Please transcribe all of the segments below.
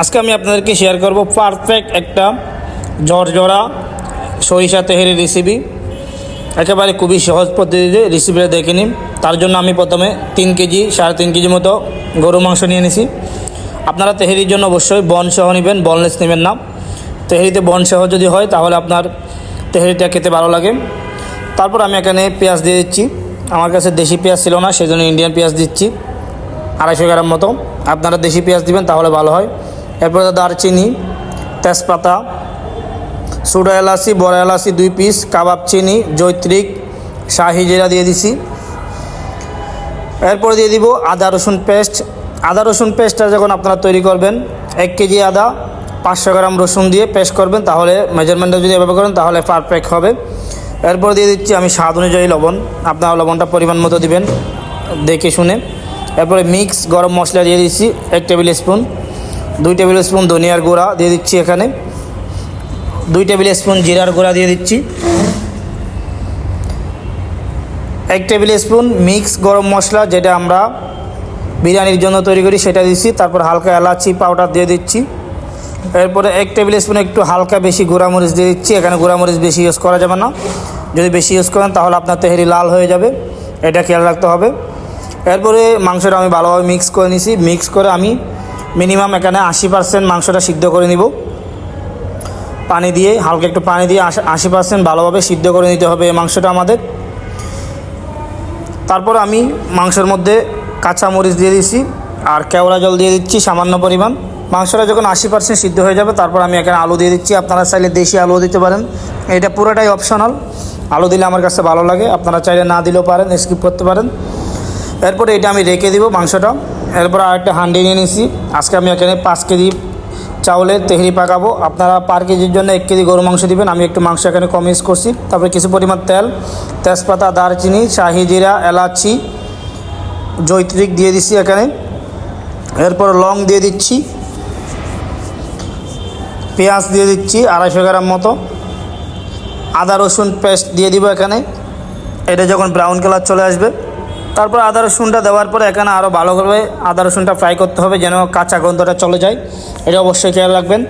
আজকে আমি আপনাদেরকে শেয়ার করব পারফেক্ট একটা ঝরঝরা সরিষা তেহেরি রেসিপি একেবারে খুবই সহজ পদ্ধতিতে রেসিপিটা দেখে নিন। তার জন্য আমি প্রথমে তিন কেজি, সাড়ে তিন কেজি মতো গরু মাংস নিয়ে নিছি। আপনারা তেহেরির জন্য অবশ্যই বন সহ নেবেন বনলেস নেবেন না। তেহেরিতে বন সহ যদি হয়, তাহলে আপনার তেহেরিটা খেতে ভালো লাগে। তারপর আমি এখানে পেঁয়াজ দিয়ে দিচ্ছি। আমার কাছে দেশি পেঁয়াজ ছিল না, সেজন্য ইন্ডিয়ান পেঁয়াজ দিচ্ছি। আড়াইশো গ্রাম মতো। আপনারা দেশি পেঁয়াজ দিবেন, তাহলে ভালো হয়। এরপরে দারচিনি, তেজপাতা, সুডা এলাচি, বড় এলাচি দুই পিস কাবাব চিনি জৈত্রিক শাহি জিরা দিয়ে দিছি। এরপরে দিয়ে দিব আদা, রসুন পেস্ট। আদা, রসুন পেস্টটা যখন আপনারা তৈরি করবেন, এক কেজি আদা, পাঁচশো গ্রাম রসুন দিয়ে পেস্ট করবেন, তাহলে মেজারমেন্টটা যদি এভাবে করেন, তাহলে পারফেক্ট হবে। এরপর দিয়ে দিচ্ছি আমি স্বাদ অনুযায়ী লবণ। আপনারা লবণটা পরিমাণ মতো দিবেন, দেখে শুনে। এরপরে মিক্স গরম মশলা দিয়ে দিচ্ছি, এক টেবিল স্পুন। দুই টেবিল স্পুন ধনিয়ার গুঁড়া দিয়ে দিচ্ছি এখানে। দুই টেবিল স্পুন জিরার গুঁড়া দিয়ে দিচ্ছি। এক টেবিল স্পুন মিক্স গরম মশলা যেটা আমরা বিরিয়ানির জন্য তৈরি করি সেটা দিচ্ছি। তারপর হালকা এলাচি পাউডার দিয়ে দিচ্ছি। এরপরে এক টেবিল স্পুন একটু হালকা বেশি গুঁড়ামরিচ দিয়ে দিচ্ছি। এখানে গুঁড়ামরিচ বেশি ইউজ করা যাবে না। যদি বেশি ইউজ করেন তাহলে আপনার তেহেরি লাল হয়ে যাবে। এটা খেয়াল রাখতে হবে। এরপরে মাংসটা আমি ভালোভাবে মিক্স করে নিছি। মিক্স করে আমি মিনিমাম এখানে আশি পার্সেন্ট মাংসটা সিদ্ধ করে নিব। পানি দিয়ে, হালকা একটু পানি দিয়ে আশি পার্সেন্ট ভালোভাবে সিদ্ধ করে নিতে হবে এই মাংসটা আমাদের। তারপর আমি মাংসের মধ্যে কাঁচা মরিচ দিয়ে দিচ্ছি আর কেওড়া জল দিয়ে দিচ্ছি সামান্য পরিমাণ। মাংসটা যখন আশি পার্সেন্ট সিদ্ধ হয়ে যাবে, তারপর আমি এখানে আলু দিয়ে দিচ্ছি। আপনারা চাইলে দেশি আলুও দিতে পারেন। এটা পুরোটাই অপশনাল আলু দিলে আমার কাছে ভালো লাগে। আপনারা চাইলে না দিলেও পারেন স্কিপ করতে পারেন। এরপরে এটা আমি রেখে দিব মাংসটা। এরপর আরেকটা হান্ডি নিয়ে নিছি আজকে আমি এখানে পাঁচ কেজি চাউলের তেহরি পাকাবো। আপনারা পার কেজির জন্য এক কেজি গরু মাংস দিবেন। আমি একটু মাংস এখানে কম ইউজ করছি। তারপরে কিছু পরিমাণ তেল, তেজপাতা, দারচিনি, শাহি জিরা, এলাচি, জৈত্রিক দিয়ে দিচ্ছি এখানে। এরপর লং দিয়ে দিচ্ছি। পেঁয়াজ দিয়ে দিচ্ছি আড়াইশো গ্রাম মতো। আদা রসুন পেস্ট দিয়ে দিব এখানে। এটা যখন ব্রাউন কালার চলে আসবে তারপর আদা রসুনটা দেওয়ার পরে এখানে আরও ভালোভাবে আদা রসুনটা ফ্রাই করতে হবে যেন কাঁচা গন্ধটা চলে যায়। এটা অবশ্যই খেয়াল রাখবেন।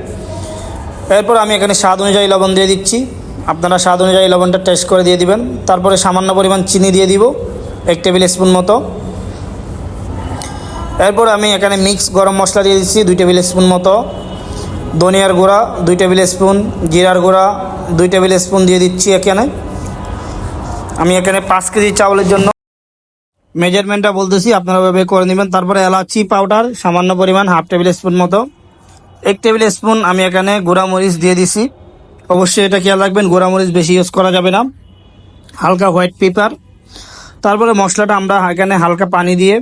এরপর আমি এখানে স্বাদ অনুযায়ী লবণ দিয়ে দিচ্ছি। আপনারা স্বাদ অনুযায়ী লবণটা টেস্ট করে দিয়ে দিবেন। তারপরে সামান্য পরিমাণ চিনি দিয়ে দিব, এক টেবিল স্পুন মতো। এরপর আমি এখানে মিক্স গরম মশলা দিয়ে দিচ্ছি দুই টেবিল স্পুন মতো। ধনিয়ার গুঁড়া দুই টেবিল স্পুন, জিরার গুঁড়া দুই টেবিল স্পুন দিয়ে দিচ্ছি এখানে। আমি এখানে পাঁচ কেজি চাউলের জন্য মেজারমেন্টটা বলতেছি, আপনারা ওভাবে করে নেবেন। তারপরে এলাচি পাউডার, সামান্য পরিমাণ হাফ টেবিল স্পুন মতো। এক টেবিল স্পুন আমি এখানে মরিচ দিয়ে দিছি। অবশ্যই এটা খেয়াল রাখবেন মরিচ বেশি ইউজ করা যাবে না। হালকা হোয়াইট পেপার। তারপরে মশলাটা আমরা এখানে হালকা পানি দিয়ে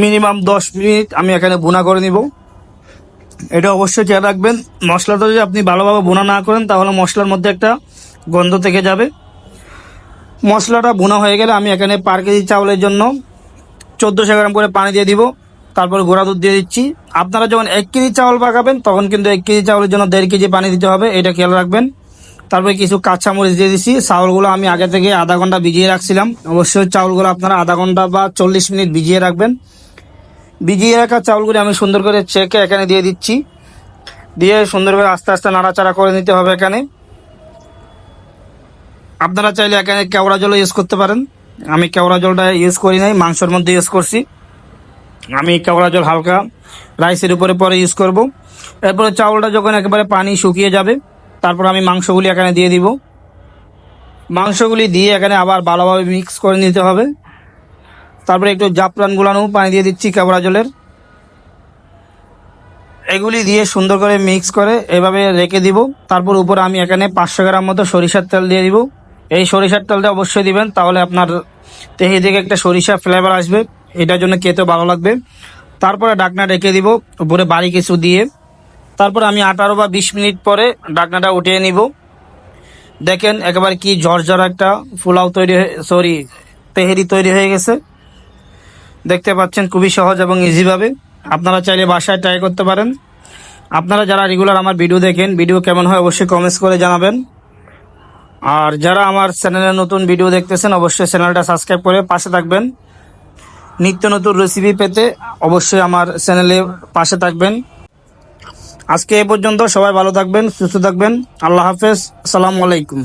মিনিমাম দশ মিনিট আমি এখানে বোনা করে নিব। এটা অবশ্যই খেয়াল রাখবেন, মশলাটা যদি আপনি ভালোভাবে বোনা না করেন, তাহলে মশলার মধ্যে একটা গন্ধ থেকে যাবে। মশলাটা বোনা হয়ে গেলে আমি এখানে পার কেজি চাউলের জন্য চোদ্দোশো গ্রাম করে পানি দিয়ে দিব। তারপর গোড়া দুধ দিয়ে দিচ্ছি। আপনারা যখন এক কেজি চাউল পাকাবেন, তখন কিন্তু এক কেজি চাউলের জন্য দেড় কেজি পানি দিতে হবে, এটা খেয়াল রাখবেন। তারপরে কিছু কাঁচা মরিচ দিয়ে দিচ্ছি। চাউলগুলো আমি আগে থেকে আধা ঘণ্টা ভিজিয়ে রাখছিলাম। অবশ্যই চাউলগুলো আপনারা আধা ঘণ্টা বা চল্লিশ মিনিট ভিজিয়ে রাখবেন। ভিজিয়ে রাখা চাউলগুলি আমি সুন্দর করে চেকে এখানে দিয়ে দিচ্ছি। দিয়ে সুন্দর করে আস্তে আস্তে নাড়াচাড়া করে নিতে হবে এখানে। আপনারা চাইলে এখানে কেওড়া জলও ইউজ করতে পারেন। আমি কেওড়া জলটা ইউজ করি নাই, মাংসের মধ্যে ইউজ করছি। আমি কেওড়া জল হালকা রাইসের উপরে পরে ইউজ করব। এরপরে চাউলটা যখন একেবারে পানি শুকিয়ে যাবে, তারপর আমি মাংসগুলি এখানে দিয়ে দিব। মাংসগুলি দিয়ে এখানে আবার ভালোভাবে মিক্স করে নিতে হবে। তারপরে একটু জাফরান গুলানো পানি দিয়ে দিচ্ছি কেওড়া জলের। এগুলি দিয়ে সুন্দর করে মিক্স করে এভাবে রেখে দিব। তারপর উপরে আমি এখানে পাঁচশো গ্রাম মতো সরিষার তেল দিয়ে দিব। এই সরিষার তেলটা অবশ্যই দিবেন, তাহলে আপনার তেহি থেকে একটা সরিষা ফ্লেভার আসবে। এটার জন্য খেতে ভালো লাগবে। তারপরে ডাকনা রেখে দিব, উপরে বাড়ি কিছু দিয়ে। তারপর আমি আঠারো বা বিশ মিনিট পরে ডাকনাটা উঠিয়ে নিব। দেখেন একেবারে কি ঝরঝর একটা পোলাও তৈরি হয়ে সরি তেহেরি তৈরি হয়ে গেছে। দেখতে পাচ্ছেন খুবই সহজ এবং ইজিভাবে আপনারা চাইলে বাসায় ট্রাই করতে পারেন। আপনারা যারা রেগুলার আমার ভিডিও দেখেন ভিডিও কেমন হয় অবশ্যই কমেন্টস করে জানাবেন। আর যারা আমার চ্যানেলে নতুন ভিডিও দেখতেছেন, অবশ্যই চ্যানেলটা সাবস্ক্রাইব করে পাশে থাকবেন। নিত্য নতুন রেসিপি পেতে অবশ্যই আমার চ্যানেলে পাশে থাকবেন। আজকে এ পর্যন্ত সবাই ভালো থাকবেন, সুস্থ থাকবেন। আল্লাহ হাফেজ, আসসালামু আলাইকুম।